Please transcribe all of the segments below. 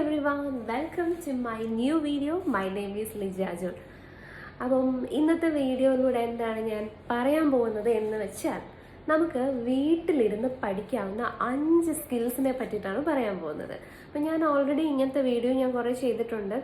everyone, one welcome to my new video my is Lija John അപ്പം ഇന്നത്തെ വീഡിയോയിലൂടെ എന്താണ് ഞാൻ പറയാൻ പോകുന്നത് എന്ന് വെച്ചാൽ നമുക്ക് വീട്ടിലിരുന്ന് പഠിക്കാവുന്ന അഞ്ച് സ്കിൽസിനെ പറ്റിയിട്ടാണ് പറയാൻ പോകുന്നത്. അപ്പം ഞാൻ ഓൾറെഡി ഇങ്ങനത്തെ വീഡിയോ ഞാൻ കുറേ ചെയ്തിട്ടുണ്ട്.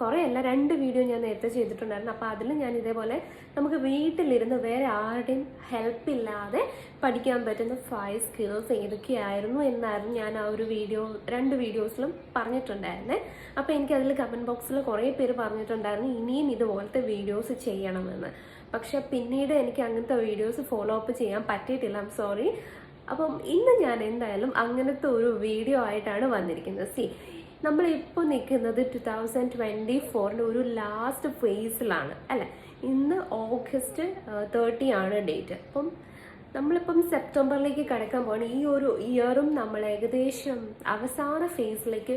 കുറേ അല്ല രണ്ട് വീഡിയോ ഞാൻ നേരത്തെ ചെയ്തിട്ടുണ്ടായിരുന്നു. അപ്പോൾ അതിൽ ഞാൻ ഇതേപോലെ നമുക്ക് വീട്ടിലിരുന്ന് വേറെ ആരുടെയും ഹെൽപ്പ് ഇല്ലാതെ പഠിക്കാൻ പറ്റുന്ന ഫൈവ് സ്കിൽസ് ഏതൊക്കെയായിരുന്നു എന്നായിരുന്നു ഞാൻ ആ ഒരു വീഡിയോ രണ്ട് വീഡിയോസിലും പറഞ്ഞിട്ടുണ്ടായിരുന്നേ. അപ്പോൾ എനിക്ക് അതിൽ കമന്റ് ബോക്സിൽ കുറേ പേര് പറഞ്ഞിട്ടുണ്ടായിരുന്നു ഇനിയും ഇതുപോലത്തെ വീഡിയോസ് ചെയ്യണമെന്ന്. പക്ഷെ പിന്നീട് എനിക്ക് അങ്ങനത്തെ വീഡിയോസ് ഫോളോ അപ്പ് ചെയ്യാൻ പറ്റിയിട്ടില്ല. ഐം സോറി അപ്പം ഇന്ന് ഞാൻ എന്തായാലും അങ്ങനത്തെ ഒരു വീഡിയോ ആയിട്ടാണ് വന്നിരിക്കുന്നത്. സി നമ്മളിപ്പോൾ നിൽക്കുന്നത് ടു തൗസൻഡ് ട്വന്റി ഫോറിന്റെ ഒരു ലാസ്റ്റ് ഫേസിലാണ് അല്ലേ? ഇന്ന് ഓഗസ്റ്റ് തേർട്ടി ആണ് ഡേറ്റ് അപ്പം നമ്മളിപ്പം സെപ്റ്റംബറിലേക്ക് കടക്കാൻ പോകണം ഈ ഒരു ഇയറും നമ്മൾ ഏകദേശം അവസാന ഫേസിലേക്ക്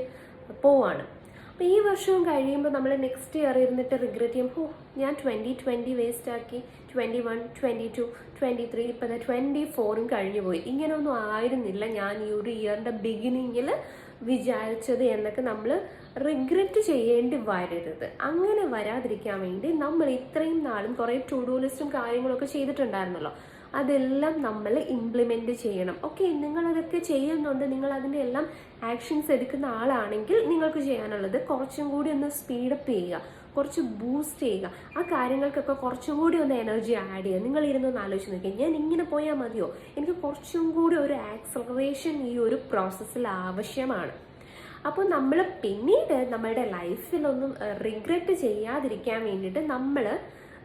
പോവാണ്. അപ്പോൾ ഈ വർഷവും കഴിയുമ്പോൾ നമ്മൾ നെക്സ്റ്റ് ഇയർ ഇരുന്നിട്ട് റിഗ്രറ്റ് ചെയ്യും. ഓ ഞാൻ ട്വന്റി ട്വന്റി വേസ്റ്റ് ആക്കി. Twenty one twenty two twenty three ഇപ്പം ട്വന്റി ഫോറും കഴിഞ്ഞു പോയി ഇങ്ങനെയൊന്നും ആയിരുന്നില്ല ഞാൻ ഈ ഒരു ഇയറിന്റെ ബിഗിനിങ്ങിൽ വിചാരിച്ചത് എന്നൊക്കെ നമ്മൾ റിഗ്രറ്റ് ചെയ്യേണ്ടി വരരുത്. അങ്ങനെ വരാതിരിക്കാൻ വേണ്ടി നമ്മൾ ഇത്രയും നാളും കുറേ ടു ഡു ലിസ്റ്റും കാര്യങ്ങളൊക്കെ ചെയ്തിട്ടുണ്ടായിരുന്നല്ലോ. അതെല്ലാം നമ്മൾ ഇംപ്ലിമെന്റ് ചെയ്യണം. ഓക്കെ നിങ്ങളതൊക്കെ ചെയ്യുന്നുണ്ട്. നിങ്ങൾ അതിന്റെ എല്ലാം ആക്ഷൻസ് എടുക്കുന്ന ആളാണെങ്കിൽ നിങ്ങൾക്ക് ചെയ്യാനുള്ളത് കുറച്ചും കൂടി ഒന്ന് സ്പീഡപ്പ് ചെയ്യുക. കുറച്ച് ബൂസ്റ്റ് ചെയ്യുക. ആ കാര്യങ്ങൾക്കൊക്കെ കുറച്ചും കൂടി ഒന്ന് എനർജി ആഡ് ചെയ്യുക. നിങ്ങൾ ഇരുന്ന് ഒന്ന് ആലോചിച്ച് നോക്കുക ഞാൻ ഇങ്ങനെ പോയാൽ മതിയോ? എനിക്ക് കുറച്ചും കൂടി ഒരു ആക്സലറേഷൻ ഈ ഒരു പ്രോസസ്സിൽ ആവശ്യമാണ്. അപ്പോൾ നമ്മൾ പിന്നീട് നമ്മളുടെ ലൈഫിലൊന്നും റിഗ്രറ്റ് ചെയ്യാതിരിക്കാൻ വേണ്ടിയിട്ട് നമ്മൾ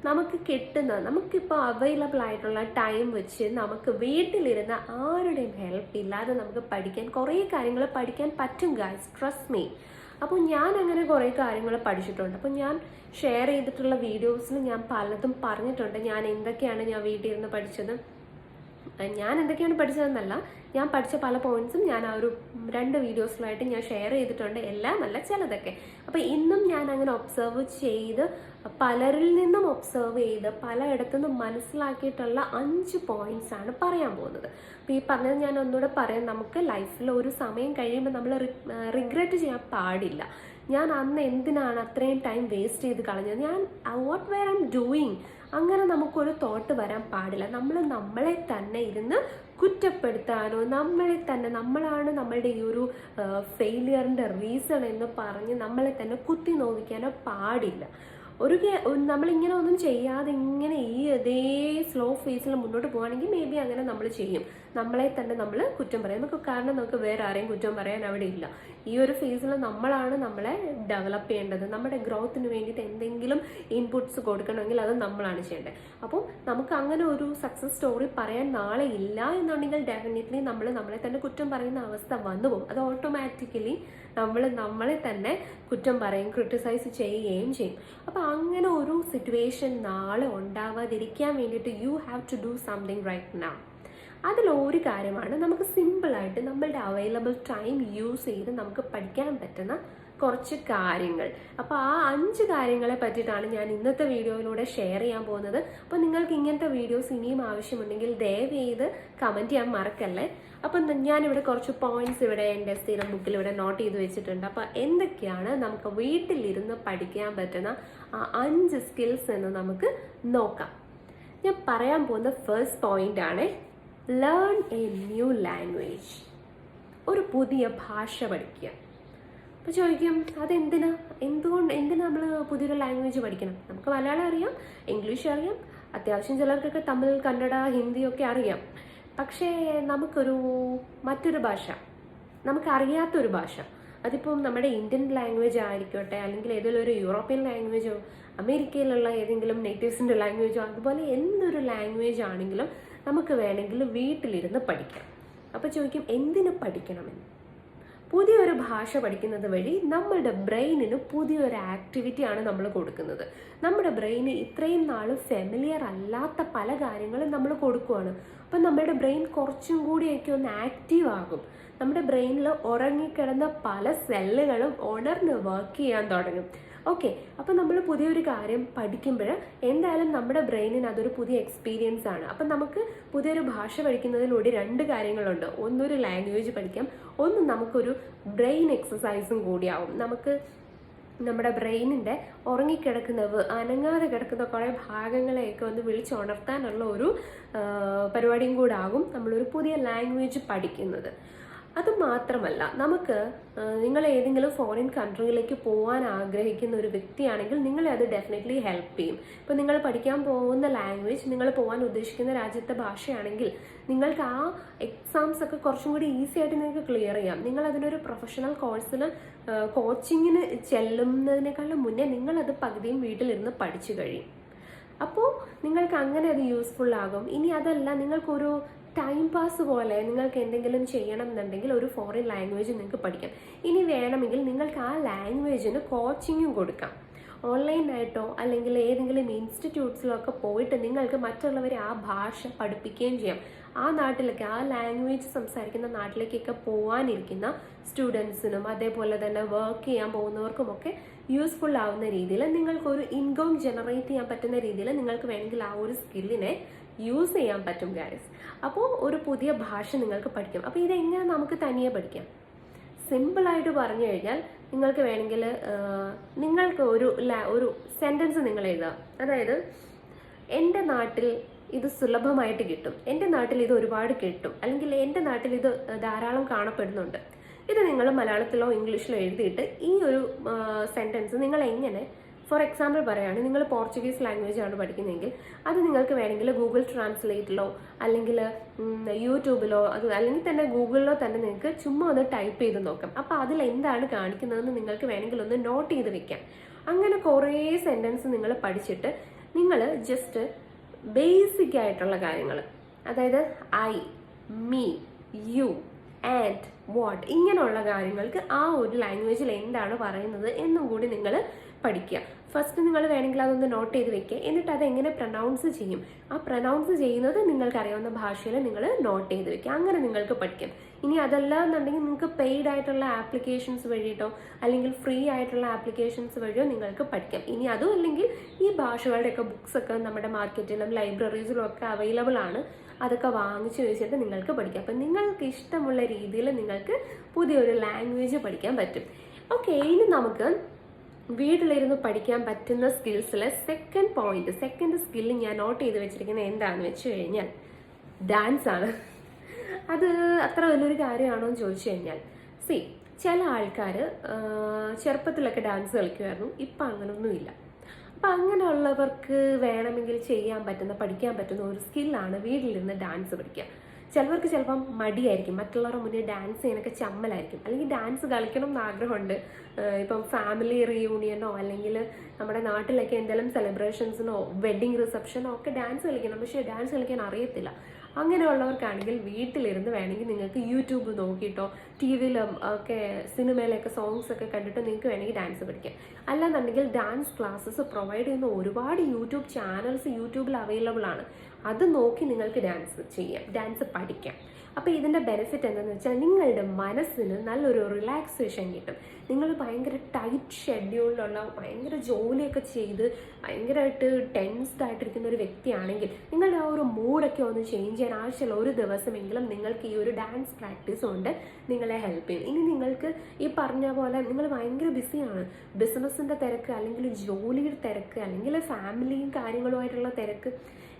നമുക്ക് കിട്ടുന്ന നമുക്കിപ്പോൾ അവൈലബിൾ ആയിട്ടുള്ള ടൈം വെച്ച് നമുക്ക് വീട്ടിലിരുന്ന ആരുടെയും ഹെൽപ്പ് ഇല്ലാതെ നമുക്ക് പഠിക്കാൻ കുറേ കാര്യങ്ങൾ പഠിക്കാൻ പറ്റും ഗായ്സ് ട്രസ്റ്റ് മീ അപ്പോൾ ഞാൻ അങ്ങനെ കുറേ കാര്യങ്ങൾ പഠിച്ചിട്ടുണ്ട്. അപ്പോൾ ഞാൻ ഷെയർ ചെയ്തിട്ടുള്ള വീഡിയോസിൽ ഞാൻ പലതും പറഞ്ഞിട്ടുണ്ട്. ഞാൻ എന്തൊക്കെയാണ് ഞാൻ വീട്ടിൽ ഇരുന്ന് പഠിച്ചത്? ഞാൻ എന്തൊക്കെയാണ് പഠിച്ചതെന്നല്ല ഞാൻ പഠിച്ച പല പോയിന്റ്സും ഞാൻ ആ ഒരു രണ്ട് വീഡിയോസിലായിട്ട് ഞാൻ ഷെയർ ചെയ്തിട്ടുണ്ട്. എല്ലാം അല്ല ചിലതൊക്കെ. അപ്പോൾ ഇന്നും ഞാൻ അങ്ങനെ ഒബ്സർവ് ചെയ്ത് പലരിൽ നിന്നും ഒബ്സർവ് ചെയ്ത് പലയിടത്തു നിന്നും മനസ്സിലാക്കിയിട്ടുള്ള അഞ്ച് പോയിന്റ്സ് ആണ് പറയാൻ പോകുന്നത്. അപ്പോൾ ഈ പറഞ്ഞത് ഞാൻ ഒന്നുകൂടെ പറയാം. നമുക്ക് ലൈഫിൽ ഒരു സമയം കഴിയുമ്പോൾ നമ്മൾ റിഗ്രറ്റ് ചെയ്യാൻ പാടില്ല. ഞാൻ അന്ന് എന്തിനാണ് അത്രയും ടൈം വേസ്റ്റ് ചെയ്ത് കളഞ്ഞത്? ഞാൻ വാട്ട് വെയർ ഐം ഡൂയിങ് അങ്ങനെ നമുക്കൊരു തോട്ട് വരാൻ പാടില്ല. നമ്മൾ നമ്മളെ തന്നെ ഇരുന്ന് കുറ്റപ്പെടുത്താനോ നമ്മളെ തന്നെ നമ്മളാണ് നമ്മളുടെ ഈ ഒരു ഫെയിലിയറിന്റെ റീസൺ എന്ന് പറഞ്ഞ് നമ്മളെ തന്നെ കുത്തി നോവിക്കാനോ പാടില്ല. ഒരു നമ്മളിങ്ങനെ ഒന്നും ചെയ്യാതെ ഇങ്ങനെ ഈ അതേ സ്ലോ ഫേസിൽ മുന്നോട്ട് പോകുകയാണെങ്കിൽ മേ ബി അങ്ങനെ നമ്മൾ ചെയ്യും. നമ്മളെ തന്നെ നമ്മൾ കുറ്റം പറയും. നമുക്ക് കാരണം നമുക്ക് വേറെ ആരെയും കുറ്റം പറയാൻ അവിടെ ഇല്ല. ഈ ഒരു ഫേസിൽ നമ്മളാണ് നമ്മളെ ഡെവലപ്പ് ചെയ്യേണ്ടത്. നമ്മുടെ ഗ്രോത്തിന് വേണ്ടിയിട്ട് എന്തെങ്കിലും ഇൻപുട്സ് കൊടുക്കണമെങ്കിൽ അത് നമ്മളാണ് ചെയ്യേണ്ടത്. അപ്പോൾ നമുക്ക് അങ്ങനെ ഒരു സക്സസ് സ്റ്റോറി പറയാൻ നാളെ ഇല്ല എന്നുണ്ടെങ്കിൽ ഡെഫിനറ്റ്ലി നമ്മൾ നമ്മളെ തന്നെ കുറ്റം പറയുന്ന അവസ്ഥ വന്നു പോകും. അത് ഓട്ടോമാറ്റിക്കലി നമ്മൾ നമ്മളെ തന്നെ കുറ്റം പറയും ക്രിട്ടിസൈസ് ചെയ്യുകയും ചെയ്യും. അപ്പോൾ അങ്ങനെ ഒരു സിറ്റുവേഷൻ നാളെ ഉണ്ടാവാതിരിക്കാൻ വേണ്ടിയിട്ട് you have to do something right now അതിലൊരു കാര്യമാണ് നമുക്ക് സിമ്പിളായിട്ട് നമ്മളുടെ അവൈലബിൾ ടൈം യൂസ് ചെയ്ത് നമുക്ക് പഠിക്കാൻ പറ്റുന്ന കുറച്ച് കാര്യങ്ങൾ. അപ്പോൾ ആ അഞ്ച് കാര്യങ്ങളെ പറ്റിയിട്ടാണ് ഞാൻ ഇന്നത്തെ വീഡിയോയിലൂടെ ഷെയർ ചെയ്യാൻ പോകുന്നത്. അപ്പോൾ നിങ്ങൾക്ക് ഇങ്ങനത്തെ വീഡിയോസ് ഇനിയും ആവശ്യമുണ്ടെങ്കിൽ ദയവ് ചെയ്ത് കമന്റ് ചെയ്യാൻ മറക്കല്ലേ? അപ്പം ഞാനിവിടെ കുറച്ച് പോയിന്റ്സ് ഇവിടെ എന്റെ സ്ഥിരം ബുക്കിൽ ഇവിടെ നോട്ട് ചെയ്ത് വെച്ചിട്ടുണ്ട്. അപ്പോൾ എന്തൊക്കെയാണ് നമുക്ക് വീട്ടിലിരുന്ന് പഠിക്കാൻ പറ്റുന്ന ആ അഞ്ച് സ്കിൽസ് എന്ന് നമുക്ക് നോക്കാം. ഞാൻ പറയാൻ പോകുന്ന ഫസ്റ്റ് പോയിന്റ് ആണ് ലേൺ എ ന്യൂ ലാംഗ്വേജ് ഒരു പുതിയ ഭാഷ പഠിക്കുക. അപ്പോൾ ചോദിക്കും അതെന്തിനാ? എന്തുകൊണ്ട് എന്തിനാ നമ്മൾ പുതിയൊരു ലാംഗ്വേജ് പഠിക്കണം? നമുക്ക് മലയാളം അറിയാം ഇംഗ്ലീഷ് അറിയാം അത്യാവശ്യം ചിലർക്കൊക്കെ തമിഴ് കന്നഡ ഹിന്ദിയൊക്കെ അറിയാം. പക്ഷേ നമുക്കൊരു മറ്റൊരു ഭാഷ നമുക്കറിയാത്തൊരു ഭാഷ അതിപ്പം നമ്മുടെ ഇന്ത്യൻ ലാംഗ്വേജ് ആയിരിക്കട്ടെ അല്ലെങ്കിൽ ഏതെങ്കിലും ഒരു യൂറോപ്യൻ ലാംഗ്വേജോ അമേരിക്കയിലുള്ള ഏതെങ്കിലും നേറ്റീവ്സിന്റെ ലാംഗ്വേജോ അതുപോലെ എന്തൊരു ലാംഗ്വേജ് ആണെങ്കിലും നമുക്ക് വേണമെങ്കിൽ വീട്ടിലിരുന്ന് പഠിക്കാം. അപ്പോൾ ചോദിക്കും എന്തിനു പഠിക്കണമെന്ന്? പുതിയൊരു ഭാഷ പഠിക്കുന്നത് വഴി നമ്മളുടെ ബ്രെയിനിന് പുതിയൊരു ആക്ടിവിറ്റി ആണ് നമ്മൾ കൊടുക്കുന്നത്. നമ്മുടെ ബ്രെയിന് ഇത്രയും നാൾ ഫെമിലിയർ അല്ലാത്ത പല കാര്യങ്ങളും നമ്മൾ കൊടുക്കുവാണ്. അപ്പം നമ്മുടെ ബ്രെയിൻ കുറച്ചും കൂടിയൊക്കെ ഒന്ന് ആക്റ്റീവ് ആകും. നമ്മുടെ ബ്രെയിനിൽ ഉറങ്ങിക്കിടന്ന പല സെല്ലുകളും ഉണർന്ന് വർക്ക് ചെയ്യാൻ തുടങ്ങും. ഓക്കെ അപ്പം നമ്മൾ പുതിയൊരു കാര്യം പഠിക്കുമ്പോൾ എന്തായാലും നമ്മുടെ ബ്രെയിനിന് അതൊരു പുതിയ എക്സ്പീരിയൻസ് ആണ്. അപ്പം നമുക്ക് പുതിയൊരു ഭാഷ പഠിക്കുന്നതിലൂടെ രണ്ട് കാര്യങ്ങളുണ്ട്. ഒന്നൊരു ലാംഗ്വേജ് പഠിക്കാം ഒന്ന് നമുക്കൊരു ബ്രെയിൻ എക്സസൈസും കൂടിയാവും. നമുക്ക് നമ്മുടെ ബ്രെയിനിന്റെ ഉറങ്ങിക്കിടക്കുന്ന വ- അനങ്ങാതെ കിടക്കുന്ന കുറേ ഭാഗങ്ങളെയൊക്കെ ഒന്ന് വിളിച്ചുണർത്താനുള്ള ഒരു പരിപാടിയും കൂടെ ആകും നമ്മളൊരു പുതിയ ലാംഗ്വേജ് പഠിക്കുന്നത്. അത് മാത്രമല്ല നമുക്ക് നിങ്ങൾ ഏതെങ്കിലും ഫോറിൻ കൺട്രിയിലേക്ക് പോകാൻ ആഗ്രഹിക്കുന്ന ഒരു വ്യക്തിയാണെങ്കിൽ നിങ്ങളെ അത് ഡെഫിനറ്റ്ലി ഹെൽപ്പ് ചെയ്യും. ഇപ്പോൾ നിങ്ങൾ പഠിക്കാൻ പോകുന്ന ലാംഗ്വേജ് നിങ്ങൾ പോകാൻ ഉദ്ദേശിക്കുന്ന രാജ്യത്തെ ഭാഷയാണെങ്കിൽ നിങ്ങൾക്ക് ആ എക്സാംസ് ഒക്കെ കുറച്ചും കൂടി ഈസി ആയിട്ട് നിങ്ങൾക്ക് ക്ലിയർ ചെയ്യാം. നിങ്ങൾ അതിനൊരു പ്രൊഫഷണൽ കോഴ്സിന് കോച്ചിങ്ങിന് ചെല്ലുന്നതിനേക്കാളും മുന്നേ നിങ്ങളത് പകുതിയും വീട്ടിലിരുന്ന് പഠിച്ചു കഴിയും. അപ്പോൾ നിങ്ങൾക്ക് അങ്ങനെ അത് യൂസ്ഫുൾ ആകും. ഇനി അതല്ല നിങ്ങൾക്കൊരു ടൈം പാസ് പോലെ നിങ്ങൾക്ക് എന്തെങ്കിലും ചെയ്യണം എന്നുണ്ടെങ്കിൽ ഒരു ഫോറിൻ ലാംഗ്വേജ് നിങ്ങൾക്ക് പഠിക്കാം. ഇനി വേണമെങ്കിൽ നിങ്ങൾക്ക് ആ ലാംഗ്വേജിന് കോച്ചിങ്ങും കൊടുക്കാം. ഓൺലൈനായിട്ടോ അല്ലെങ്കിൽ ഏതെങ്കിലും ഇൻസ്റ്റിറ്റ്യൂട്ട്സിലോ ഒക്കെ പോയിട്ട് നിങ്ങൾക്ക് മറ്റുള്ളവരെ ആ ഭാഷ പഠിപ്പിക്കുകയും ചെയ്യാം. ആ നാട്ടിലേക്ക് ആ ലാംഗ്വേജ് സംസാരിക്കുന്ന നാട്ടിലേക്കൊക്കെ പോകാനിരിക്കുന്ന സ്റ്റുഡൻസിനും അതേപോലെ തന്നെ വർക്ക് ചെയ്യാൻ പോകുന്നവർക്കുമൊക്കെ യൂസ്ഫുൾ ആവുന്ന രീതിയിൽ നിങ്ങൾക്കൊരു ഇൻകം ജനറേറ്റ് ചെയ്യാൻ പറ്റുന്ന രീതിയിൽ നിങ്ങൾക്ക് വേണമെങ്കിൽ ആ ഒരു സ്കില്ലിനെ യൂസ് ചെയ്യാൻ പറ്റും ഗൈസ് അപ്പോൾ ഒരു പുതിയ ഭാഷ നിങ്ങൾക്ക് പഠിക്കാം. അപ്പോൾ ഇതെങ്ങനെ നമുക്ക് തനിയെ പഠിക്കാം? സിമ്പിളായിട്ട് പറഞ്ഞു കഴിഞ്ഞാൽ നിങ്ങൾക്ക് വേണമെങ്കിൽ നിങ്ങൾക്ക് ഒരു ഒരു സെന്റൻസ് നിങ്ങൾ എഴുതാം. അതായത് എന്റെ നാട്ടിൽ ഇത് സുലഭമായിട്ട് കിട്ടും. എന്റെ നാട്ടിൽ ഇത് ഒരുപാട് കിട്ടും. അല്ലെങ്കിൽ എന്റെ നാട്ടിൽ ഇത് ധാരാളം കാണപ്പെടുന്നുണ്ട്. ഇത് നിങ്ങൾ മലയാളത്തിലോ ഇംഗ്ലീഷിലോ എഴുതിയിട്ട് ഈ ഒരു സെന്റൻസ് നിങ്ങൾ എങ്ങനെ ഫോർ എക്സാമ്പിൾ പറയുകയാണ് നിങ്ങൾ പോർച്ചുഗീസ് ലാംഗ്വേജ് ആണ് പഠിക്കുന്നതെങ്കിൽ അത് നിങ്ങൾക്ക് വേണമെങ്കിൽ ഗൂഗിൾ ട്രാൻസ്ലേറ്റിലോ അല്ലെങ്കിൽ യൂട്യൂബിലോ അത് അല്ലെങ്കിൽ തന്നെ ഗൂഗിളിലോ തന്നെ നിങ്ങൾക്ക് ചുമ്മാ ഒന്ന് ടൈപ്പ് ചെയ്ത് നോക്കാം. അപ്പോൾ അതിൽ എന്താണ് കാണിക്കുന്നതെന്ന് നിങ്ങൾക്ക് വേണമെങ്കിൽ ഒന്ന് നോട്ട് ചെയ്ത് വെക്കാം. അങ്ങനെ കുറേ സെന്റൻസ് നിങ്ങൾ പഠിച്ചിട്ട് നിങ്ങൾ ജസ്റ്റ് ബേസിക് ആയിട്ടുള്ള കാര്യങ്ങൾ അതായത് I me you and what ഇങ്ങനെയുള്ള കാര്യങ്ങൾക്ക് ആ ഒരു ലാംഗ്വേജിൽ എന്താണ് പറയുന്നത് എന്നും കൂടി നിങ്ങൾ പഠിക്കുക. ഫസ്റ്റ് നിങ്ങൾ വേണമെങ്കിൽ അതൊന്ന് നോട്ട് ചെയ്ത് വെക്കുക എന്നിട്ട് അത് എങ്ങനെ പ്രൊനൗൺസ് ചെയ്യും? ആ പ്രൊനൗൺസ് ചെയ്യുന്നത് നിങ്ങൾക്ക് അറിയാവുന്ന ഭാഷയിൽ നിങ്ങൾ നോട്ട് ചെയ്ത് വെക്കുക അങ്ങനെ നിങ്ങൾക്ക് പഠിക്കാം. ഇനി അതല്ല എന്നുണ്ടെങ്കിൽ നിങ്ങൾക്ക് പെയ്ഡ് ആയിട്ടുള്ള ആപ്ലിക്കേഷൻസ് വഴിയിട്ടോ അല്ലെങ്കിൽ ഫ്രീ ആയിട്ടുള്ള ആപ്ലിക്കേഷൻസ് വഴിയോ നിങ്ങൾക്ക് പഠിക്കാം. ഇനി അതും അല്ലെങ്കിൽ ഈ ഭാഷകളുടെയൊക്കെ ബുക്സ് ഒക്കെ നമ്മുടെ മാർക്കറ്റിലും ലൈബ്രറീസിലും ഒക്കെ അവൈലബിൾ ആണ്. അതൊക്കെ വാങ്ങിച്ചു വെച്ചിട്ട് നിങ്ങൾക്ക് പഠിക്കാം. അപ്പം നിങ്ങൾക്ക് ഇഷ്ടമുള്ള രീതിയിൽ നിങ്ങൾക്ക് പുതിയൊരു ലാംഗ്വേജ് പഠിക്കാൻ പറ്റും. ഓക്കെ ഇനി നമുക്ക് വീട്ടിലിരുന്ന് പഠിക്കാൻ പറ്റുന്ന സ്കിൽസിലെ സെക്കൻഡ് പോയിന്റ് സെക്കൻഡ് സ്കില്ല് ഞാൻ നോട്ട് ചെയ്ത് വെച്ചിരിക്കുന്നത് എന്താണെന്ന് വെച്ച് കഴിഞ്ഞാൽ ഡാൻസ് ആണ്. അത് അത്ര വലിയൊരു കാര്യമാണോ എന്ന് ചോദിച്ചു കഴിഞ്ഞാൽ സി ചില ആൾക്കാർ ചെറുപ്പത്തിലൊക്കെ ഡാൻസ് കളിക്കുമായിരുന്നു ഇപ്പം അങ്ങനൊന്നുമില്ല. അപ്പം അങ്ങനെയുള്ളവർക്ക് വേണമെങ്കിൽ ചെയ്യാൻ പറ്റുന്ന പഠിക്കാൻ പറ്റുന്ന ഒരു സ്കില്ലാണ് വീട്ടിലിരുന്ന് ഡാൻസ് പഠിക്കുക. ചിലവർക്ക് ചിലപ്പം മടിയായിരിക്കും. മറ്റുള്ളവരുടെ മുന്നിൽ ഡാൻസ് ചെയ്യാനൊക്കെ ചമ്മലായിരിക്കും. അല്ലെങ്കിൽ ഡാൻസ് കളിക്കണം എന്ന് ആഗ്രഹമുണ്ട്. ഇപ്പം ഫാമിലി റീയൂണിയനോ അല്ലെങ്കിൽ നമ്മുടെ നാട്ടിലൊക്കെ എന്തെങ്കിലും സെലിബ്രേഷൻസിനോ വെഡിങ് റിസപ്ഷനോ ഒക്കെ ഡാൻസ് കളിക്കണം. പക്ഷേ ഡാൻസ് കളിക്കാൻ അറിയത്തില്ല. അങ്ങനെയുള്ളവർക്കാണെങ്കിൽ വീട്ടിലിരുന്ന് വേണമെങ്കിൽ നിങ്ങൾക്ക് യൂട്യൂബ് നോക്കിയിട്ടോ ടി വിയിലും ഒക്കെ സിനിമയിലൊക്കെ സോങ്സ് ഒക്കെ കണ്ടിട്ട് നിങ്ങൾക്ക് വേണമെങ്കിൽ ഡാൻസ് പഠിക്കാം. അല്ലാന്നുണ്ടെങ്കിൽ ഡാൻസ് ക്ലാസ്സസ് പ്രൊവൈഡ് ചെയ്യുന്ന ഒരുപാട് യൂട്യൂബ് ചാനൽസ് യൂട്യൂബിൽ അവൈലബിൾ ആണ്. അത് നോക്കി നിങ്ങൾക്ക് ഡാൻസ് ചെയ്യാം ഡാൻസ് പഠിക്കാം. അപ്പോൾ ഇതിന്റെ ബെനിഫിറ്റ് എന്താണെന്ന് വെച്ചാൽ നിങ്ങളുടെ മനസ്സിന് നല്ലൊരു റിലാക്സേഷൻ കിട്ടും. നിങ്ങൾ ഭയങ്കര ടൈറ്റ് ഷെഡ്യൂളിലുള്ള ഭയങ്കര ജോലിയൊക്കെ ചെയ്ത് ഭയങ്കരമായിട്ട് ടെൻസ്ഡ് ആയിട്ടിരിക്കുന്ന ഒരു വ്യക്തിയാണെങ്കിൽ നിങ്ങളുടെ ആ ഒരു മൂഡൊക്കെ ഒന്ന് ചേഞ്ച് ചെയ്യാൻ ആവശ്യമുള്ള ഒരു ദിവസമെങ്കിലും നിങ്ങൾക്ക് ഈ ഒരു ഡാൻസ് പ്രാക്ടീസ് കൊണ്ട് നിങ്ങളെ ഹെൽപ്പ് ചെയ്യും. ഇനി നിങ്ങൾക്ക് ഈ പറഞ്ഞ പോലെ നിങ്ങൾ ഭയങ്കര ബിസിയാണ് ബിസിനസ്സിന്റെ തിരക്ക് അല്ലെങ്കിൽ ജോലിയുടെ തിരക്ക് അല്ലെങ്കിൽ ഫാമിലിയും കാര്യങ്ങളുമായിട്ടുള്ള തിരക്ക്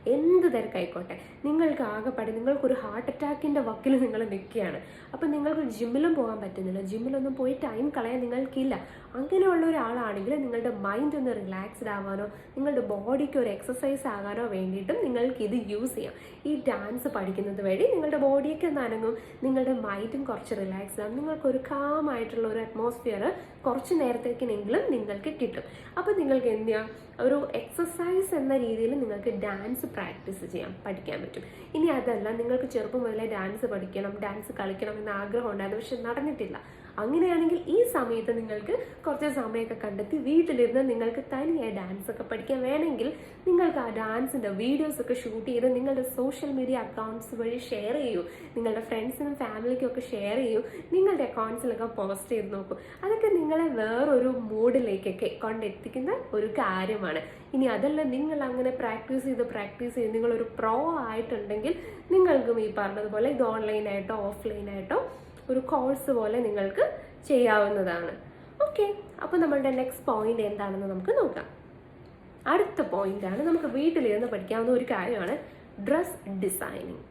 എന്ത് തിരക്കായിക്കോട്ടെ. നിങ്ങൾക്ക് ആകെപ്പാടെ നിങ്ങൾക്കൊരു ഹാർട്ട് അറ്റാക്കിന്റെ വക്കിൽ നിങ്ങൾ നിൽക്കുകയാണ്. അപ്പം നിങ്ങൾക്ക് ജിമ്മിലും പോകാൻ പറ്റുന്നില്ല. ജിമ്മിലൊന്നും പോയി ടൈം കളയാൻ നിങ്ങൾക്കില്ല. അങ്ങനെയുള്ള ഒരാളാണെങ്കിൽ നിങ്ങളുടെ മൈൻഡ് ഒന്ന് റിലാക്സ്ഡ് ആവാനോ നിങ്ങളുടെ ബോഡിക്ക് ഒരു എക്സസൈസ് ആകാനോ വേണ്ടിയിട്ടും നിങ്ങൾക്ക് ഇത് യൂസ് ചെയ്യാം. ഈ ഡാൻസ് പഠിക്കുന്നത് വഴി നിങ്ങളുടെ ബോഡിയൊക്കെ അനങ്ങും നിങ്ങളുടെ മൈൻഡും കുറച്ച് റിലാക്സ് ആകും നിങ്ങൾക്കൊരു കാം ആയിട്ടുള്ള ഒരു അറ്റ്മോസ്ഫിയർ കുറച്ച് നേരത്തേക്കിനെങ്കിലും നിങ്ങൾക്ക് കിട്ടും. അപ്പോൾ നിങ്ങൾക്ക് എന്ത് ചെയ്യാം? ഒരു എക്സസൈസ് എന്ന രീതിയിൽ നിങ്ങൾക്ക് ഡാൻസ് പ്രാക്ടീസ് ചെയ്യാം പഠിക്കാൻ പറ്റും. ഇനി അതല്ല നിങ്ങൾക്ക് ചെറുപ്പം മുതലേ ഡാൻസ് പഠിക്കണം ഡാൻസ് കളിക്കണം എന്ന ആഗ്രഹം ഉണ്ടായിരുന്നു പക്ഷെ നടന്നിട്ടില്ല. അങ്ങനെയാണെങ്കിൽ ഈ സമയത്ത് നിങ്ങൾക്ക് കുറച്ച് സമയമൊക്കെ കണ്ടെത്തി വീട്ടിലിരുന്ന് നിങ്ങൾക്ക് തനിയായി ഡാൻസ് ഒക്കെ പഠിക്കാൻ വേണമെങ്കിൽ നിങ്ങൾക്ക് ആ ഡാൻസിന്റെ വീഡിയോസ് ഒക്കെ ഷൂട്ട് ചെയ്ത് നിങ്ങളുടെ സോഷ്യൽ മീഡിയ അക്കൗണ്ട്സ് വഴി ഷെയർ ചെയ്യൂ. നിങ്ങളുടെ ഫ്രണ്ട്സിനും ഫാമിലിക്കും ഒക്കെ ഷെയർ ചെയ്യൂ. നിങ്ങളുടെ അക്കൗണ്ട്സിലൊക്കെ പോസ്റ്റ് ചെയ്ത് നോക്കൂ. അതൊക്കെ നിങ്ങളെ വേറൊരു മൂഡിലേക്കൊക്കെ കൊണ്ടെത്തിക്കുന്ന ഒരു കാര്യമാണ്. ഇനി അതല്ല നിങ്ങൾ അങ്ങനെ പ്രാക്ടീസ് ചെയ്ത് പ്രാക്ടീസ് ചെയ്ത് നിങ്ങളൊരു പ്രോ ആയിട്ടുണ്ടെങ്കിൽ നിങ്ങൾക്കും ഈ പറഞ്ഞതുപോലെ ഇത് ഓൺലൈനായിട്ടോ ഓഫ്ലൈനായിട്ടോ ഒരു കോഴ്സ് പോലെ നിങ്ങൾക്ക് ചെയ്യാവുന്നതാണ്. ഓക്കെ അപ്പോൾ നമ്മളുടെ നെക്സ്റ്റ് പോയിന്റ് എന്താണെന്ന് നമുക്ക് നോക്കാം. അടുത്ത പോയിന്റാണ് നമുക്ക് വീട്ടിലിരുന്ന് പഠിക്കാവുന്ന ഒരു കാര്യമാണ് ഡ്രസ് ഡിസൈനിങ്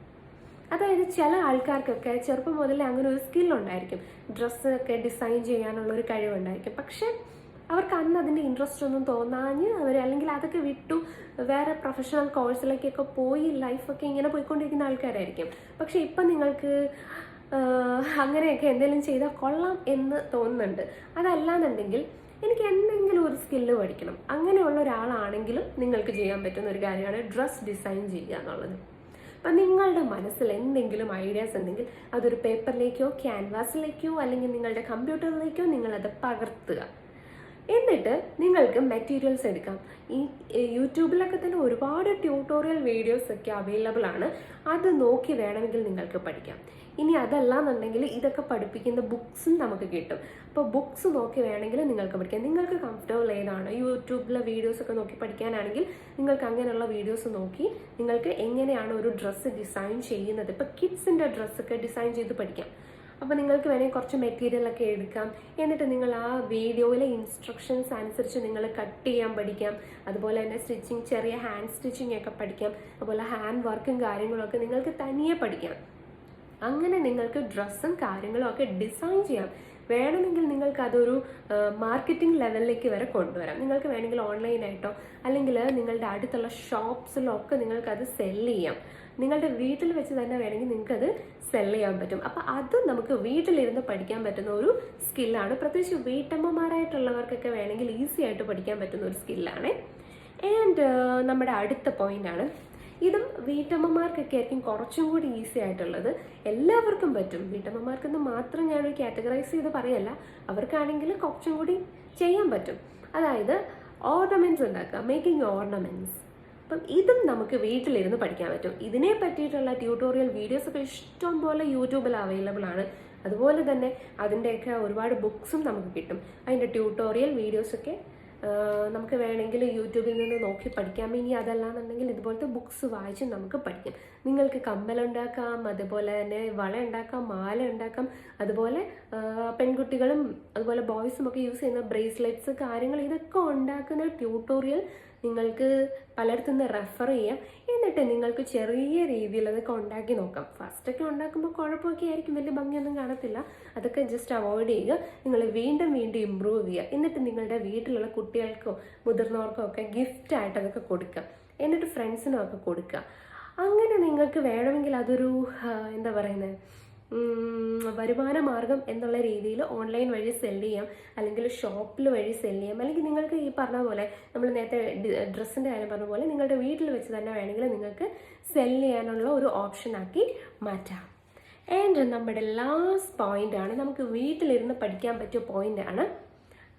അതായത് ചില ആൾക്കാർക്കൊക്കെ ചെറുപ്പം മുതലേ അങ്ങനെ ഒരു സ്കിൽ ഉണ്ടായിരിക്കും. ഡ്രസ്സ് ഒക്കെ ഡിസൈൻ ചെയ്യാനുള്ള ഒരു കഴിവുണ്ടായിരിക്കും. പക്ഷെ അവർക്ക് അന്ന് അതിന്റെ ഇൻട്രസ്റ്റ് ഒന്നും തോന്നാഞ്ഞ് അവർ അല്ലെങ്കിൽ അതൊക്കെ വിട്ടു വേറെ പ്രൊഫഷണൽ കോഴ്സിലേക്കൊക്കെ പോയി ലൈഫൊക്കെ ഇങ്ങനെ പോയിക്കൊണ്ടിരിക്കുന്ന ആൾക്കാരായിരിക്കും. പക്ഷെ ഇപ്പം നിങ്ങൾക്ക് അങ്ങനെയൊക്കെ എന്തെങ്കിലും ചെയ്താൽ കൊള്ളാം എന്ന് തോന്നുന്നുണ്ട്. അതല്ലാന്നുണ്ടെങ്കിൽ എനിക്ക് എന്തെങ്കിലും ഒരു സ്കില്ല് പഠിക്കണം. അങ്ങനെയുള്ള ഒരാളാണെങ്കിലും നിങ്ങൾക്ക് ചെയ്യാൻ പറ്റുന്ന ഒരു കാര്യമാണ് ഡ്രസ് ഡിസൈൻ ചെയ്യുക എന്നുള്ളത്. അപ്പം നിങ്ങളുടെ മനസ്സിൽ എന്തെങ്കിലും ഐഡിയാസ് ഉണ്ടെങ്കിൽ അതൊരു പേപ്പറിലേക്കോ ക്യാൻവാസിലേക്കോ അല്ലെങ്കിൽ നിങ്ങളുടെ കമ്പ്യൂട്ടറിലേക്കോ നിങ്ങളത് പകർത്തുക. എന്നിട്ട് നിങ്ങൾക്ക് മെറ്റീരിയൽസ് എടുക്കാം. ഈ യൂട്യൂബിലൊക്കെ തന്നെ ഒരുപാട് ട്യൂട്ടോറിയൽ വീഡിയോസ് ഒക്കെ അവൈലബിൾ ആണ്. അത് നോക്കി വേണമെങ്കിൽ നിങ്ങൾക്ക് പഠിക്കാം. ഇനി അതല്ല എന്നുണ്ടെങ്കിൽ ഇതൊക്കെ പഠിപ്പിക്കുന്ന ബുക്സും നമുക്ക് കിട്ടും. അപ്പോൾ ബുക്സ് നോക്കി വേണമെങ്കിൽ നിങ്ങൾക്ക് പഠിക്കാം. നിങ്ങൾക്ക് കംഫർട്ടബിൾ ഏതാണ്? യൂട്യൂബിലെ വീഡിയോസ് ഒക്കെ നോക്കി പഠിക്കാനാണെങ്കിൽ നിങ്ങൾക്ക് അങ്ങനെയുള്ള വീഡിയോസ് നോക്കി നിങ്ങൾക്ക് എങ്ങനെയാണ് ഒരു ഡ്രസ്സ് ഡിസൈൻ ചെയ്യുന്നത്? ഇപ്പോൾ കിഡ്സിന്റെ ഡ്രസ്സൊക്കെ ഡിസൈൻ ചെയ്ത് പഠിക്കാം. അപ്പോൾ നിങ്ങൾക്ക് വേണമെങ്കിൽ കുറച്ച് മെറ്റീരിയലൊക്കെ എടുക്കാം. എന്നിട്ട് നിങ്ങൾ ആ വീഡിയോയിലെ ഇൻസ്ട്രക്ഷൻസ് അനുസരിച്ച് നിങ്ങൾ കട്ട് ചെയ്യാൻ പഠിക്കാം. അതുപോലെ തന്നെ സ്റ്റിച്ചിങ് ചെറിയ ഹാൻഡ് സ്റ്റിച്ചിങ് ഒക്കെ പഠിക്കാം. അതുപോലെ ഹാൻഡ് വർക്കും കാര്യങ്ങളൊക്കെ നിങ്ങൾക്ക് തനിയെ പഠിക്കാം. അങ്ങനെ നിങ്ങൾക്ക് ഡ്രസ്സും കാര്യങ്ങളും ഒക്കെ ഡിസൈൻ ചെയ്യാം. വേണമെങ്കിൽ നിങ്ങൾക്ക് അതൊരു മാർക്കറ്റിംഗ് ലെവലിലേക്ക് വരെ കൊണ്ടുവരാം. നിങ്ങൾക്ക് വേണമെങ്കിൽ ഓൺലൈനായിട്ടോ അല്ലെങ്കിൽ നിങ്ങളുടെ അടുത്തുള്ള ഷോപ്സിലോ ഒക്കെ നിങ്ങൾക്ക് അത് സെല്ല് ചെയ്യാം. നിങ്ങളുടെ വീട്ടിൽ വെച്ച് തന്നെ വേണമെങ്കിൽ നിങ്ങൾക്ക് അത് സെൽ ചെയ്യാൻ പറ്റും. അപ്പം അതും നമുക്ക് വീട്ടിലിരുന്ന് പഠിക്കാൻ പറ്റുന്ന ഒരു സ്കില്ലാണ് പ്രത്യേകിച്ച് വീട്ടമ്മമാരായിട്ടുള്ളവർക്കൊക്കെ വേണമെങ്കിൽ ഈസി ആയിട്ട് പഠിക്കാൻ പറ്റുന്ന ഒരു സ്കില്ലാണ് ആൻഡ് നമ്മുടെ അടുത്ത പോയിന്റാണ് ഇതും വീട്ടമ്മമാർക്കൊക്കെ ആയിരിക്കും കുറച്ചും കൂടി ഈസി ആയിട്ടുള്ളത്. എല്ലാവർക്കും പറ്റും. വീട്ടമ്മമാർക്കെന്ന് മാത്രം ഞാൻ ഒരു കാറ്റഗറൈസ് ചെയ്ത് പറയല്ല. അവർക്കാണെങ്കിൽ കുറച്ചും കൂടി ചെയ്യാൻ പറ്റും. അതായത് ഓർണമെന്റ്സ് ഉണ്ടാക്കുക. Making ornaments. അപ്പം ഇതും നമുക്ക് വീട്ടിലിരുന്ന് പഠിക്കാൻ പറ്റും. ഇതിനെ പറ്റിയിട്ടുള്ള ട്യൂട്ടോറിയൽ വീഡിയോസ് ഒക്കെ ഇഷ്ടം പോലെ യൂട്യൂബിൽ അവൈലബിൾ ആണ്. അതുപോലെ തന്നെ അതിന്റെയൊക്കെ ഒരുപാട് ബുക്സും നമുക്ക് കിട്ടും. അതിന്റെ ട്യൂട്ടോറിയൽ വീഡിയോസൊക്കെ നമുക്ക് വേണമെങ്കിൽ യൂട്യൂബിൽ നിന്ന് നോക്കി പഠിക്കാം. ഇനി അതല്ലാന്നുണ്ടെങ്കിൽ ഇതുപോലത്തെ ബുക്സ് വായിച്ച് നമുക്ക് പഠിക്കാം. നിങ്ങൾക്ക് കമ്മലുണ്ടാക്കാം അതുപോലെ തന്നെ വള ഉണ്ടാക്കാം മാല ഉണ്ടാക്കാം അതുപോലെ പെൺകുട്ടികളും അതുപോലെ ബോയ്സും ഒക്കെ യൂസ് ചെയ്യുന്ന ബ്രേസ്ലെറ്റ്സ് കാര്യങ്ങൾ ഇതൊക്കെ ഉണ്ടാക്കുന്ന ട്യൂട്ടോറിയൽ നിങ്ങൾക്ക് പലയിടത്തു നിന്ന് റെഫർ ചെയ്യാം. എന്നിട്ട് നിങ്ങൾക്ക് ചെറിയ രീതിയിൽ അതൊക്കെ ഉണ്ടാക്കി നോക്കാം. ഫസ്റ്റൊക്കെ ഉണ്ടാക്കുമ്പോൾ കുഴപ്പമൊക്കെ ആയിരിക്കും. വലിയ ഭംഗിയൊന്നും കാണത്തില്ല. അതൊക്കെ ജസ്റ്റ് അവോയ്ഡ് ചെയ്യുക. നിങ്ങൾ വീണ്ടും വീണ്ടും ഇമ്പ്രൂവ് ചെയ്യുക. എന്നിട്ട് നിങ്ങളുടെ വീട്ടിലുള്ള കുട്ടികൾക്കോ മുതിർന്നവർക്കോ ഒക്കെ ഗിഫ്റ്റ് ആയിട്ട് അതൊക്കെ കൊടുക്കുക. എന്നിട്ട് ഫ്രണ്ട്സിനും ഒക്കെ കൊടുക്കുക. അങ്ങനെ നിങ്ങൾക്ക് വേണമെങ്കിൽ അതൊരു എന്താ പറയുന്നത് വരുമാന മാർഗം എന്നുള്ള രീതിയിൽ ഓൺലൈൻ വഴി സെൽ ചെയ്യാം. അല്ലെങ്കിൽ ഷോപ്പിൽ വഴി സെൽ ചെയ്യാം. അല്ലെങ്കിൽ നിങ്ങൾക്ക് ഈ പറഞ്ഞ പോലെ നമ്മൾ നേരത്തെ ഡ്രസ്സിന്റെ കാര്യം പറഞ്ഞ പോലെ നിങ്ങളുടെ വീട്ടിൽ വെച്ച് തന്നെ വേണമെങ്കിൽ നിങ്ങൾക്ക് സെൽ ചെയ്യാനുള്ള ഒരു ഓപ്ഷനാക്കി മാറ്റാം. ആൻഡ് നമ്മുടെ ലാസ്റ്റ് പോയിന്റ് ആണ് നമുക്ക് വീട്ടിലിരുന്ന് പഠിക്കാൻ പറ്റിയ പോയിന്റ് ആണ്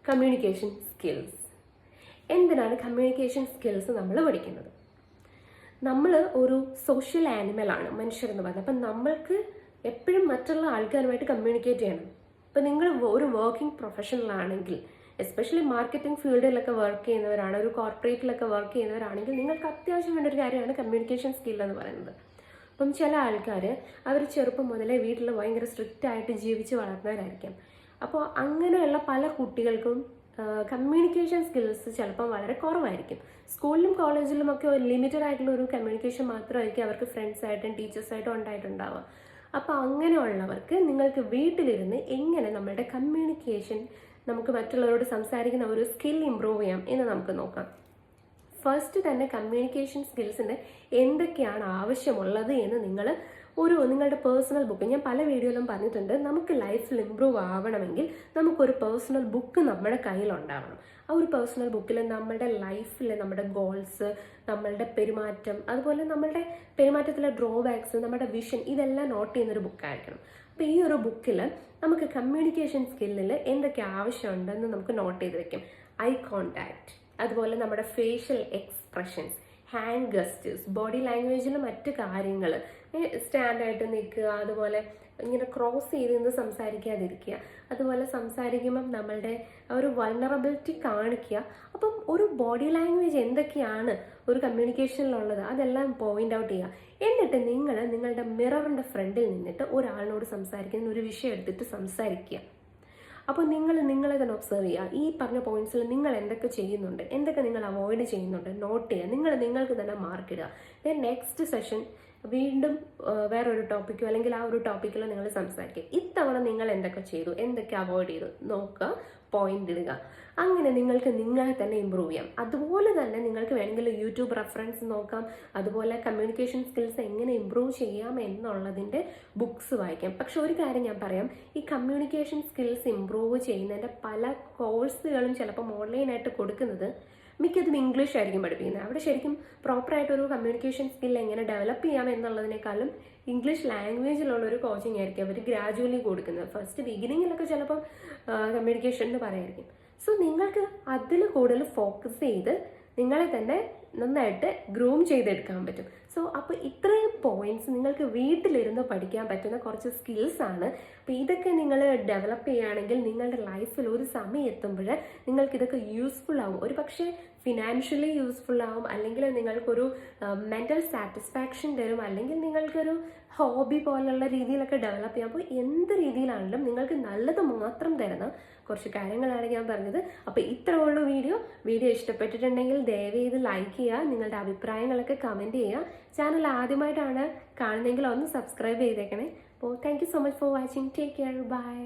കമ്മ്യൂണിക്കേഷൻ സ്കിൽസ് എന്തിനാണ് കമ്മ്യൂണിക്കേഷൻ സ്കിൽസ് നമ്മൾ പഠിക്കുന്നത്? നമ്മൾ ഒരു സോഷ്യൽ ആനിമലാണ് മനുഷ്യരെന്ന് പറയുന്നത് അപ്പം നമ്മൾക്ക് എപ്പോഴും മറ്റുള്ള ആൾക്കാരുമായിട്ട് കമ്മ്യൂണിക്കേറ്റ് ചെയ്യണം. ഇപ്പം നിങ്ങൾ ഒരു വർക്കിംഗ് പ്രൊഫഷണൽ ആണെങ്കിൽ എസ്പെഷ്യലി മാർക്കറ്റിംഗ് ഫീൽഡിലൊക്കെ വർക്ക് ചെയ്യുന്നവരാണ് ഒരു കോർപ്പറേറ്റിലൊക്കെ വർക്ക് ചെയ്യുന്നവരാണെങ്കിൽ നിങ്ങൾക്ക് അത്യാവശ്യം വേണ്ട ഒരു കാര്യമാണ് കമ്മ്യൂണിക്കേഷൻ സ്കിൽ എന്ന് പറയുന്നത്. അപ്പം ചില ആൾക്കാർ അവർ ചെറുപ്പം മുതലേ വീട്ടിൽ ഭയങ്കര സ്ട്രിക്റ്റ് ആയിട്ട് ജീവിച്ച് വളർന്നവരായിരിക്കാം. അപ്പോൾ അങ്ങനെയുള്ള പല കുട്ടികൾക്കും കമ്മ്യൂണിക്കേഷൻ സ്കിൽസ് ചിലപ്പം വളരെ കുറവായിരിക്കും. സ്കൂളിലും കോളേജിലും ഒക്കെ ലിമിറ്റഡ് ആയിട്ടുള്ള ഒരു കമ്മ്യൂണിക്കേഷൻ മാത്രമായിരിക്കും അവർക്ക് ഫ്രണ്ട്സായിട്ടും ടീച്ചേഴ്സായിട്ടും ഉണ്ടായിട്ടുണ്ടാവുക. അപ്പോൾ അങ്ങനെയുള്ളവർക്ക് നിങ്ങൾക്ക് വീട്ടിലിരുന്ന് എങ്ങനെ നമ്മളുടെ കമ്മ്യൂണിക്കേഷൻ നമുക്ക് മറ്റുള്ളവരോട് സംസാരിക്കുന്ന ഒരു സ്കിൽ ഇമ്പ്രൂവ് ചെയ്യാം എന്ന് നമുക്ക് നോക്കാം. ഫസ്റ്റ് തന്നെ കമ്മ്യൂണിക്കേഷൻ സ്കിൽസിന് എന്തൊക്കെയാണ് ആവശ്യമുള്ളത് എന്ന് നിങ്ങൾ ഒരു നിങ്ങളുടെ പേഴ്സണൽ ബുക്ക് ഞാൻ പല വീഡിയോയിലും പറഞ്ഞിട്ടുണ്ട് നമുക്ക് ലൈഫിൽ ഇമ്പ്രൂവ് ആവണമെങ്കിൽ നമുക്കൊരു പേഴ്സണൽ ബുക്ക് നമ്മുടെ കയ്യിലുണ്ടാവണം. ആ ഒരു പേഴ്സണൽ ബുക്കിൽ നമ്മുടെ ലൈഫിൽ നമ്മുടെ ഗോൾസ് നമ്മളുടെ പെരുമാറ്റം അതുപോലെ നമ്മളുടെ പെരുമാറ്റത്തിലെ ഡ്രോബാക്സ് നമ്മുടെ വിഷൻ ഇതെല്ലാം നോട്ട് ചെയ്യുന്നൊരു ബുക്കായിരിക്കണം അപ്പോൾ ഈ ഒരു ബുക്കിൽ നമുക്ക് കമ്മ്യൂണിക്കേഷൻ സ്കില്ലിൽ എന്തൊക്കെ ആവശ്യമുണ്ടെന്ന് നമുക്ക് നോട്ട് ചെയ്ത് വെക്കും. ഐ കോണ്ടാക്ട് അതുപോലെ നമ്മുടെ facial expressions hand gestures body ലാംഗ്വേജിലും മറ്റ് കാര്യങ്ങൾ സ്റ്റാൻഡായിട്ട് നിൽക്കുക അതുപോലെ ഇങ്ങനെ ക്രോസ് ചെയ്ത് നിന്ന് സംസാരിക്കാതിരിക്കുക. അതുപോലെ സംസാരിക്കുമ്പം നമ്മളുടെ ഒരു വൾണറബിലിറ്റി കാണിക്കുക. അപ്പം ഒരു ബോഡി ലാംഗ്വേജ് എന്തൊക്കെയാണ് ഒരു കമ്മ്യൂണിക്കേഷനിലുള്ളത് അതെല്ലാം പോയിന്റ് ഔട്ട് ചെയ്യുക. എന്നിട്ട് നിങ്ങൾ നിങ്ങളുടെ മിററിന്റെ ഫ്രണ്ടിൽ നിന്നിട്ട് ഒരാളിനോട് സംസാരിക്കുന്ന ഒരു വിഷയം എടുത്തിട്ട് സംസാരിക്കുക. അപ്പോൾ നിങ്ങൾ നിങ്ങളെ തന്നെ ഒബ്സർവ് ചെയ്യുക. ഈ പറഞ്ഞ പോയിന്റ്സിൽ നിങ്ങൾ എന്തൊക്കെ ചെയ്യുന്നുണ്ട്? എന്തൊക്കെ നിങ്ങൾ അവോയ്ഡ് ചെയ്യുന്നുണ്ട്? നോട്ട് ചെയ്യുക. നിങ്ങൾ നിങ്ങൾക്ക് തന്നെ മാർക്ക് ഇടുക. ദെൻ നെക്സ്റ്റ് സെഷൻ വീണ്ടും വേറൊരു ടോപ്പിക്കോ അല്ലെങ്കിൽ ആ ഒരു ടോപ്പിക്കിലോ നിങ്ങൾ സംസാരിക്കുക ഇത്തവണ നിങ്ങൾ എന്തൊക്കെ ചെയ്തു? എന്തൊക്കെ അവോയ്ഡ് ചെയ്തു? നോക്കുക പോയിന്റ് ഇടുക. അങ്ങനെ നിങ്ങൾക്ക് നിങ്ങളെ തന്നെ ഇമ്പ്രൂവ് ചെയ്യാം. അതുപോലെ തന്നെ നിങ്ങൾക്ക് വേണമെങ്കിൽ യൂട്യൂബ് റെഫറൻസ് നോക്കാം. അതുപോലെ കമ്മ്യൂണിക്കേഷൻ സ്കിൽസ് എങ്ങനെ ഇമ്പ്രൂവ് ചെയ്യാം എന്നുള്ളതിന്റെ ബുക്സ് വായിക്കാം. പക്ഷെ ഒരു കാര്യം ഞാൻ പറയാം. ഈ കമ്മ്യൂണിക്കേഷൻ സ്കിൽസ് ഇമ്പ്രൂവ് ചെയ്യുന്നതിന്റെ പല കോഴ്സുകളും ചിലപ്പം ഓൺലൈനായിട്ട് കൊടുക്കുന്നത് മിക്കതും ഇംഗ്ലീഷ് ആയിരിക്കും പഠിപ്പിക്കുന്നത്. അവിടെ ശരിക്കും പ്രോപ്പറായിട്ടൊരു കമ്മ്യൂണിക്കേഷൻ സ്കിൽ എങ്ങനെ ഡെവലപ്പ് ചെയ്യാം എന്നുള്ളതിനേക്കാളും ഇംഗ്ലീഷ് ലാംഗ്വേജിലുള്ള ഒരു കോച്ചിങ് ആയിരിക്കും അവർ ഗ്രാജുവലി കൊടുക്കുന്നത്. ഫസ്റ്റ് ബിഗിനിങ്ങിലൊക്കെ ചിലപ്പം കമ്മ്യൂണിക്കേഷൻ എന്ന് പറയായിരിക്കും. സോ നിങ്ങൾക്ക് അതിൽ കൂടുതൽ ഫോക്കസ് ചെയ്ത് നിങ്ങളെ തന്നെ നന്നായിട്ട് ഗ്രൂം ചെയ്തെടുക്കാൻ പറ്റും. സോ അപ്പോൾ ഇത്രയും പോയിന്റ്സ് നിങ്ങൾക്ക് വീട്ടിലിരുന്ന് പഠിക്കാൻ പറ്റുന്ന കുറച്ച് സ്കിൽസ് ആണ്. അപ്പോൾ ഇതൊക്കെ നിങ്ങൾ ഡെവലപ്പ് ചെയ്യുകയാണെങ്കിൽ നിങ്ങളുടെ ലൈഫിൽ ഒരു സമയം എത്തുമ്പോൾ നിങ്ങൾക്ക് ഇതൊക്കെ യൂസ്ഫുൾ ആവും. ഒരു പക്ഷേ ഫിനാൻഷ്യലി യൂസ്ഫുൾ ആവും. അല്ലെങ്കിൽ നിങ്ങൾക്കൊരു മെന്റൽ സാറ്റിസ്ഫാക്ഷൻ തരും. അല്ലെങ്കിൽ നിങ്ങൾക്കൊരു ഹോബി പോലുള്ള രീതിയിലൊക്കെ ഡെവലപ്പ് ചെയ്യാം. അപ്പോൾ എന്ത് രീതിയിലാണെങ്കിലും നിങ്ങൾക്ക് നല്ലത് മാത്രം തരുന്ന കുറച്ച് കാര്യങ്ങളാണ് ഞാൻ പറഞ്ഞത്. അപ്പോൾ ഇത്ര ഉള്ളൂ വീഡിയോ. വീഡിയോ ഇഷ്ടപ്പെട്ടിട്ടുണ്ടെങ്കിൽ ദയവേത് ലൈക്ക് ചെയ്യുക നിങ്ങളുടെ അഭിപ്രായങ്ങളൊക്കെ കമന്റ് ചെയ്യുക. ചാനൽ ആദ്യമായിട്ടാണ് കാണുന്നതെങ്കിൽ ഒന്ന് സബ്സ്ക്രൈബ് ചെയ്തേക്കണേ. അപ്പോൾ thank you so much for watching take care bye